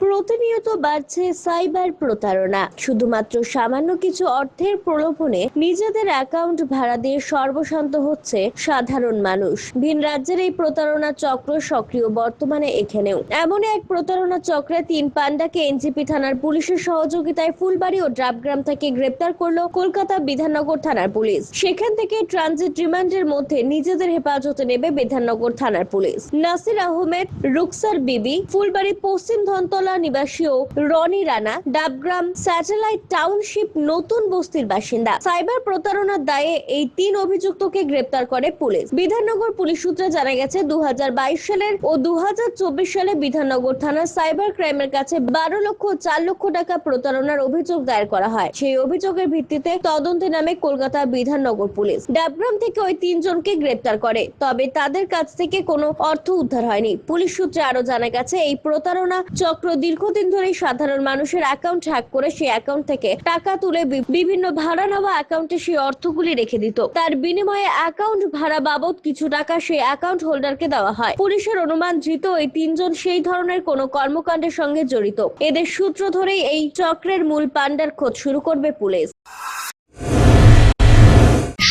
প্রতিনিয়ত বাড়ছে সাইবার প্রতারণা। শুধুমাত্র সামান্য কিছু অর্থের প্রলোভনে নিজেদের অ্যাকাউন্ট ভাড়া দিয়ে সর্বশান্ত হচ্ছে সাধারণ মানুষ। ভিন রাজ্যের এই প্রতারণা চক্র সক্রিয় বর্তমানে এখানেও। এমন এক প্রতারণা চক্রে তিন পান্ডাকে এনজিপি থানার পুলিশের সহযোগিতায় ফুলবাড়ি ও ড্রাবগ্রাম থেকে গ্রেপ্তার করল কলকাতা বিধাননগর থানার পুলিশ। সেখান থেকে ট্রানজিট রিমান্ডের মধ্যে নিজেদের হেফাজতে নেবে বিধাননগর থানার পুলিশ। নাসির আহমেদ, রুকসার বিবি, ফুলবাড়ি পশ্চিম ধনতলা নিবাসী ও রনি রানা, ডাবগ্রাম স্যাটেলাইট টাউনশিপ নতুন বস্তির বাসিন্দা। সাইবার প্রতারণার দায়ে এই তিন অভিযুক্তকে গ্রেপ্তার করে পুলিশ। বিধাননগর পুলিশ সূত্রে জানা গেছে দু সালের ও দু সালে বিধাননগর থানার সাইবার ক্রাইমের কাছে বারো লক্ষ, চার লক্ষ টাকা প্রতারণার অভিযোগ দায়ের করা হয়। সেই অভিযোগের ভিত্তিতে তদন্তে নামে কলকাতা বিধাননগর পুলিশ। ডাবগ্রাম থেকে ওই তিনজনকে গ্রেপ্তার করে, তবে তাদের কাছ থেকে কোনো অর্থ উদ্ধার হয়নি। পুলিশ সূত্রে আরও জানা গেছে, এই প্রতারণা চক্র দীর্ঘদিন ধরে সাধারণ মানুষের অ্যাকাউন্ট হ্যাক করে সেই অ্যাকাউন্ট থেকে টাকা তুলে বিভিন্ন ভাড়া নেওয়া অ্যাকাউন্টে সেই অর্থগুলি রেখে দিত। তার বিনিময়ে অ্যাকাউন্ট ভাড়া বাবদ কিছু টাকা সেই অ্যাকাউন্ট হোল্ডারকে দেওয়া হয়। পুলিশের অনুমান ধৃত এই তিনজন সেই ধরনের কোন কর্মকাণ্ডের সঙ্গে জড়িত। এদের সূত্র ধরেই এই চক্রের মূল পাণ্ডার খোঁজ শুরু করবে পুলিশ।